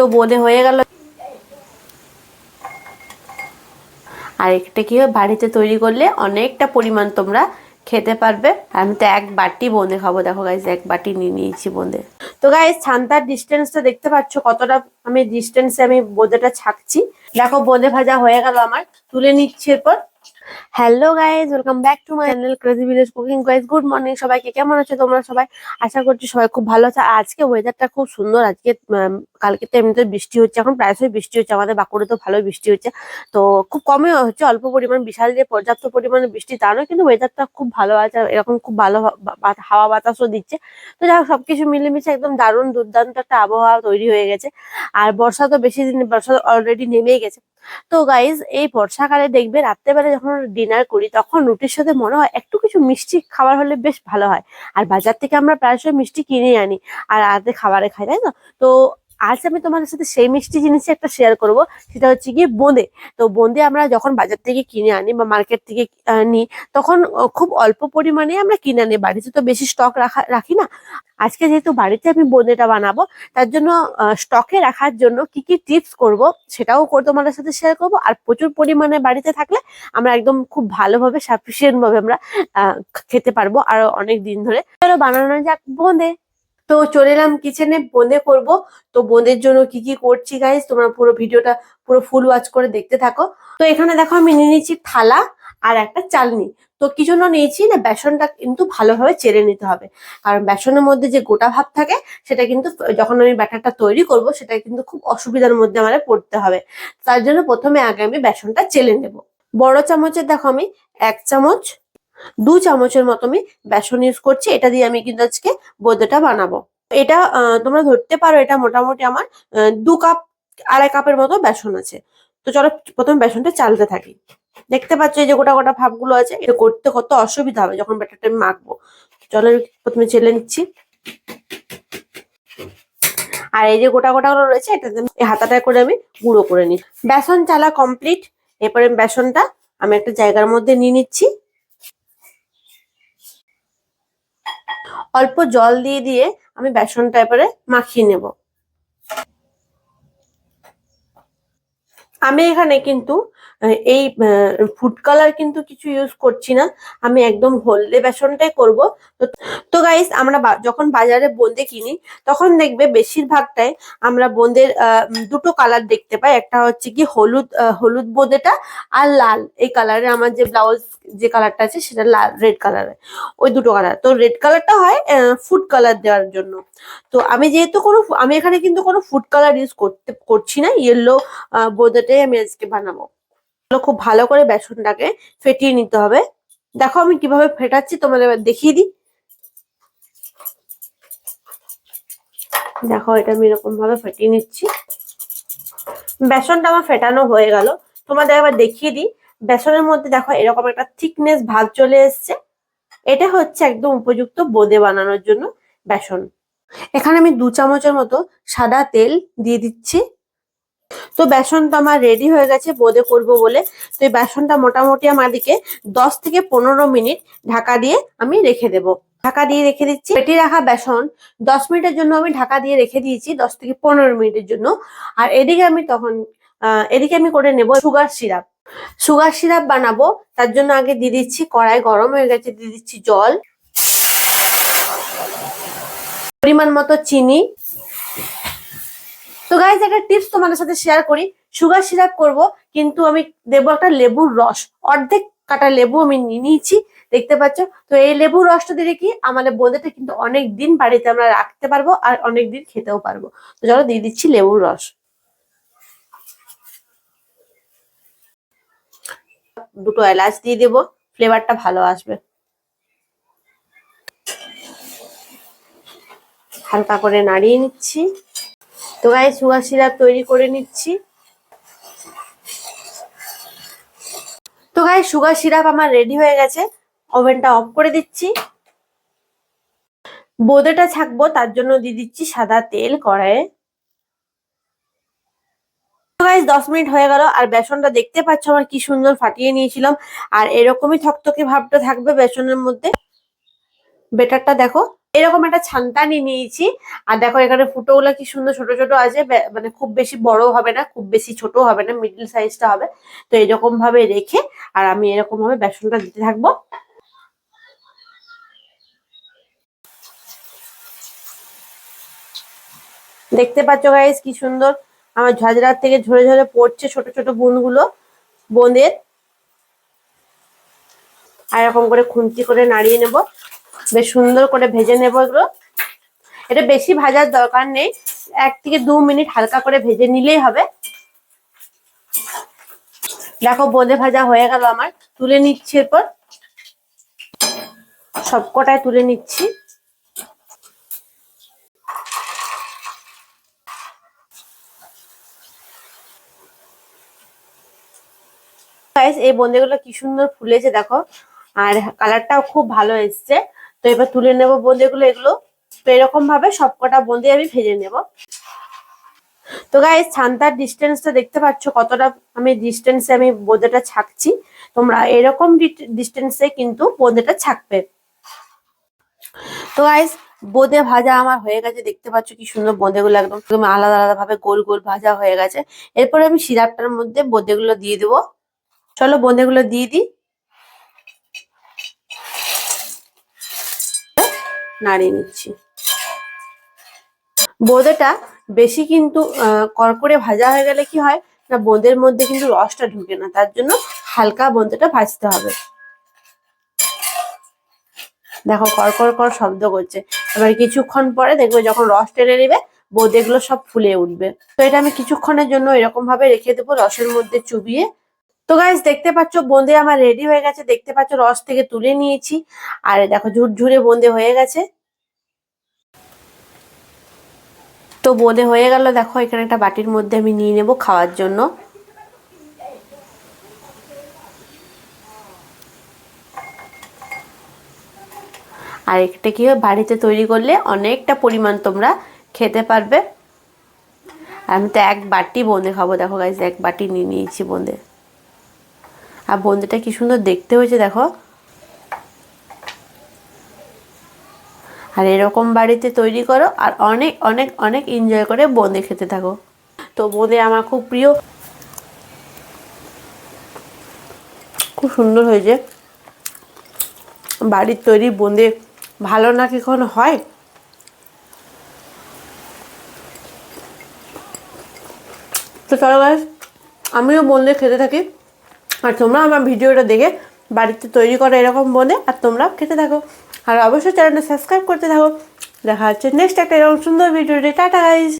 তো বোঁদে হয়ে গেল। আর একটা কি হয়, বাড়িতে তৈরি করলে অনেকটা পরিমাণ তোমরা খেতে পারবে। আমি তো এক বাটি বোঁদে খাব, দেখো গাইজ এক বাটি নিয়ে নিয়েছি বোঁদে। তো গাইজ ছান্তার ডিস্টেন্সটা দেখতে পাচ্ছ কতটা, আমি ডিস্টেন্সে আমি বোঁদেটা ছাকছি। দেখো বোঁদে ভাজা হয়ে গেল আমার, তুলে নিচ্ছি এরপর। Hello guys welcome back to my channel crazy village cooking guys good morning সবাইকে কেমন আছো তোমরা সবাই? আশা করছি সবাই খুব ভালো আছে। আজকে ওয়েদারটা খুব সুন্দর। আজকে কালকে তো এমনিতে বৃষ্টি হচ্ছে। এখন প্রায়শই বৃষ্টি হচ্ছে। আমাদের বাঁকুড়ে তো ভালোই বৃষ্টি হচ্ছে। তো খুব কমই হচ্ছে। অল্প পরিমাণ বিশাল যে পর্যাপ্ত পরিমাণে বৃষ্টি, তা নয়। কিন্তু ওয়েদারটা খুব ভালো আছে। এরকম খুব ভালো হাওয়া বাতাসও দিচ্ছে। তো যাই হোক, সবকিছু মিলেমিশে একদম দারুণ দুর্দান্ত একটা আবহাওয়া তৈরি হয়ে গেছে। আর বর্ষা তো বেশি দিন, বর্ষা অলরেডি নেমেই গেছে। তো গাইজ এই বর্ষাকালে দেখবে রাত্রেবেলা যখন ডিনার করি, তখন রুটির সাথে মনে হয় একটু কিছু মিষ্টি খাবার হলে বেশ ভালো হয়। আর বাজার থেকে আমরা প্রায়শই মিষ্টি কিনে আনি, আর রাতে খাবারে খাই, তাই না? তো আজ আমি তোমাদের সাথে সেই মিষ্টি জিনিস একটা শেয়ার করব, সেটা হচ্ছে গিয়ে বোঁদে তো বোঁদে আমরা যখন বাজার থেকে কিনে আনি বা মার্কেট থেকে নিই তখন খুব অল্প পরিমাণে আমরা কিনে আনি। বাড়িতে তো বেশি স্টক রাখা, রাখি না। আজকে যেহেতু বাড়িতে আমি বোঁদেটা বানাবো, তার জন্য স্টকে রাখার জন্য কি কি টিপস করব, সেটাও করে তোমাদের সাথে শেয়ার করব। আর প্রচুর পরিমাণে বাড়িতে থাকলে আমরা একদম খুব ভালোভাবে সাফিসিয়েন্ট ভাবে আমরা খেতে পারব আর অনেক দিন ধরে। বানানো যাক বোঁদে তো চলে এলাম কিচেনে বোঁদে করব। তো বোঁদের জন্য কি কি করছি গাইজ তোমরা পুরো ভিডিওটা পুরো ফুল ওয়াচ করে দেখতে থাকো। তো এখানে দেখো আমি নিয়ে নিয়েছি থালা আর একটা চালনি। তো কি জন্য নিয়েছি না, বেসনটা কিন্তু ভালোভাবে চেড়ে নিতে হবে। কারণ বেসনের মধ্যে যে গোটা ভাব থাকে, সেটা কিন্তু যখন আমি ব্যাটারটা তৈরি করব, সেটা কিন্তু খুব অসুবিধার মধ্যে আমাদের পড়তে হবে। তার জন্য প্রথমে আগে আমি বেসনটা চেলে নেব। বড় চামচের দেখো আমি এক চামচ দু চামচের মতো আমি বেসন ইউজ করছি। এটা দিয়ে আমি কিন্তু আজকে বোঁদেটা বানাবো। এটা তোমরা ধরতে পারো এটা মোটামুটি আমার দু কাপ, আড়াই কাপের মতো বেসন আছে। তো চলো প্রথমে বেসনটা চালতে থাকি। দেখতে পাচ্ছ এই যে গোটা গোটা ভাবগুলো আছে, এটা করতে কত অসুবিধা হবে যখন ব্যাটারটা আমি মাখবো। চলো প্রথমে চেলে নিচ্ছি। আর এই যে গোটা গোটা গুলো রয়েছে, এটা এই হাতাটায় করে আমি গুঁড়ো করে নিই বেসন চালা কমপ্লিট এরপরে বেসনটা আমি একটা জায়গার মধ্যে নিয়ে নিচ্ছি। অল্প জল দিয়ে দিয়ে আমি বেসনটা এবারে মাখিয়ে নেব। আমি এখানে কিন্তু এই ফুড কালার কিন্তু কিছু ইউজ করছি না। আমি একদম হলদে বেসনটাই করব। তো গাইস আমরা যখন বাজারে বোঁদে কিনি, তখন দেখবে বেশিরভাগটাই আমরা বোঁদের দুটো কালার দেখতে পাই। একটা হচ্ছে কি হলুদ হলুদ বোঁদেটা আর লাল। এই কালারে আমার যে ব্লাউজ যে কালারটা আছে, সেটা লাল রেড কালারের ওই দুটো কালার তো রেড কালারটা হয় ফুড কালার দেওয়ার জন্য। তো আমি যেহেতু কোনো, আমি এখানে কিন্তু কোনো ফুড কালার ইউজ করতে, করছি না। ইয়েলো বোঁদেটাই আমি আজকে বানাবো। খুব ভালো করে বেসনটাকে ফেটিয়ে নিতে হবে। দেখো আমি কীভাবে ফেটাচ্ছি, তোমাদের দেখিয়ে দিই। দেখো এটা আমি এরকম ভাবে ফেটিয়ে নিচ্ছি। বেসনটা আমার ফেটানো হয়ে গেল। তোমাদের এবার দেখিয়ে দিই। বেসনের মধ্যে দেখো এরকম একটা থিকনেস ভাব চলে এসছে। এটা হচ্ছে একদম উপযুক্ত বোঁদে বানানোর জন্য বেসন। এখানে আমি দু চামচের মতো সাদা তেল দিয়ে দিচ্ছি। তো বেসনটা আমার রেডি হয়ে গেছে, বোঁদে করব বলে। তো এই বেসনটা মোটামুটি আমাদেরকে দশ থেকে পনেরো মিনিট ঢাকা দিয়ে আমি রেখে দেব। ঢাকা দিয়ে রেখে দিচ্ছি পেটে রাখা বেসন। দশ মিনিটের জন্য আমি ঢাকা দিয়ে রেখে দিয়েছি, দশ থেকে পনেরো মিনিটের জন্য। আর এদিকে আমি তখন এদিকে আমি করে নেব সুগার সিরাপ। সুগার সিরাপ বানাবো, তার জন্য আগে দিয়ে দিচ্ছি কড়াই, গরম হয়ে গেছে, দিয়ে দিচ্ছি জল। পরিমাণ মতো চিনি। তো গাইজ একটা টিপস তোমাদের সাথে শেয়ার করি। সুগার সিরাপ করব, কিন্তু আমি দেবো একটা লেবুর রস। অর্ধেক কাটা লেবু আমি নিয়ে নিয়েছি, দেখতে পাচ্ছ? তো এই লেবুর রসটা দিলে কি আমাদের বোঁদেটা কিন্তু অনেক দিন বাড়িতে আমরা রাখতে পারব আর অনেক দিন খেতেও পারব। তো চলো দিয়ে দিচ্ছি লেবুর রস। দুটো এলাচ দিয়ে দেবো ফ্লেভারটা ভালো আসবে। হালকা করে নাড়িয়ে নিচ্ছি। তো গায়ে সুগার সিরাপ তৈরি করে নিচ্ছি। তো গায়ে সুগার সিরাপ আমার রেডি হয়ে গেছে। ওভেনটা অফ করে দিচ্ছি। বোঁদেটা ছাকবো, তার জন্য দিয়ে দিচ্ছি সাদা তেল কড়াইয়ে। দশ মিনিট হয়ে গেল, আর বেসনটা দেখতে পাচ্ছ আমার কি সুন্দর ফাটিয়ে নিয়েছিলাম। আর এরকমই থকথকে ভাবটা থাকবে বেসনের মধ্যে। বেটারটা দেখো। এরকম একটা ছান্তা নিয়ে নিয়েছি। আর দেখো এখানে ফুটোগুলো কি সুন্দর ছোট ছোট আছে মানে খুব বেশি বড় হবে না, খুব বেশি ছোট হবে না মিডল সাইজটা হবে। তো এরকম ভাবে রেখে, আর আমি এরকম ভাবে বেসনটা দিতে থাকব। দেখতে পাচ্ছ গাইস কি সুন্দর? আমার ঝাঁঝরার থেকে ঝরে ঝরে পড়ছে ছোট ছোট বুনগুলো বোঁদের আর এরকম করে খুন্তি করে নাড়িয়ে নেব। বেশ সুন্দর করে ভেজে নেব এগুলো। এটা বেশি ভাজার দরকার নেই, এক থেকে দু মিনিট হালকা করে ভেজে নিলেই হবে। দেখো বোঁদে ভাজা হয়ে গেল আমার, তুলে নিচ্ছি এরপর। সবকটায় তুলে নিচ্ছি। এই বোঁদেগুলো কি সুন্দর ফুলেছে দেখো, আর কালারটাও খুব ভালো এসছে। তো এবার তুলে নেব বোঁদেগুলো এগুলো। তো এরকম ভাবে সবকটা বোঁদে আমি ভেজে নেব। তো গাইস ছান্তার ডিস্টেন্সটা দেখতে পাচ্ছ কতটা আমি ডিস্টেন্সে আমি বোঁদেটা ছাকছি। তোমরা এরকম ডিস্টেন্সে কিন্তু বোঁদেটা ছাকবে। তো গাইস বোঁদে ভাজা আমার হয়ে গেছে। দেখতে পাচ্ছ কি সুন্দর বোঁদেগুলো একদম একদম আলাদা আলাদা ভাবে গোল গোল ভাজা হয়ে গেছে। এরপরে আমি সিরাপটার মধ্যে বোঁদেগুলো দিয়ে দেবো। চলো বোঁদেগুলো দিয়ে দিই। নাড়িয়ে নিচ্ছি। বোঁদেটা বেশি কিন্তু কড়কড়ে ভাজা হয়ে গেলে কি হয় না, বোঁদের মধ্যে কিন্তু রসটা ঢুকে না, তার জন্য হালকা বোঁদেটা ভাজতে হবে। দেখো কড়কড় কর শব্দ করছে। এবার কিছুক্ষণ পরে দেখবে যখন রস টেনে নেবে, বোঁদেগুলো সব ফুলে উঠবে। তো এটা আমি কিছুক্ষণের জন্য এরকম ভাবে রেখে দেবো, রসের মধ্যে চুবিয়ে তো গাইজ দেখতে পাচ্ছ বোঁদে আমার রেডি হয়ে গেছে। দেখতে পাচ্ছ রস থেকে তুলে নিয়েছি। আর দেখো ঝুরঝুরে বোঁদে হয়ে গেছে। তো বোঁদে হয়ে গেল। দেখো, এখানে একটা বাটির মধ্যে আমি নিয়ে নেব খাওয়ার জন্য। আর এটা কি হয়, বাড়িতে তৈরি করলে অনেকটা পরিমাণ তোমরা খেতে পারবে। আমি তো এক বাটি বোঁদে খাব। দেখো গাইজ এক বাটি নিয়ে নিয়েছি বোঁদে আর বোঁদেটা কি সুন্দর দেখতে হয়েছে, দেখো। আর এরকম বাড়িতে তৈরি করো আর অনেক অনেক অনেক এনজয় করে বোঁদে খেতে থাকো। তো বোঁদে আমার খুব প্রিয়। খুব সুন্দর হয়েছে। বাড়ির তৈরি বোঁদে ভালো না কি কখনো হয়? তো চলো আমিও বোঁদে খেতে থাকি। আর তোমরা আমার ভিডিওটা দেখে বাড়িতে তৈরি করো এরকম বলে, আর তোমরা খেতে থাকো। আর অবশ্যই চ্যানেলটা সাবস্ক্রাইব করতে থাকো। দেখা হচ্ছে নেক্সট একটা এরকম সুন্দর ভিডিও টাটা গাইজ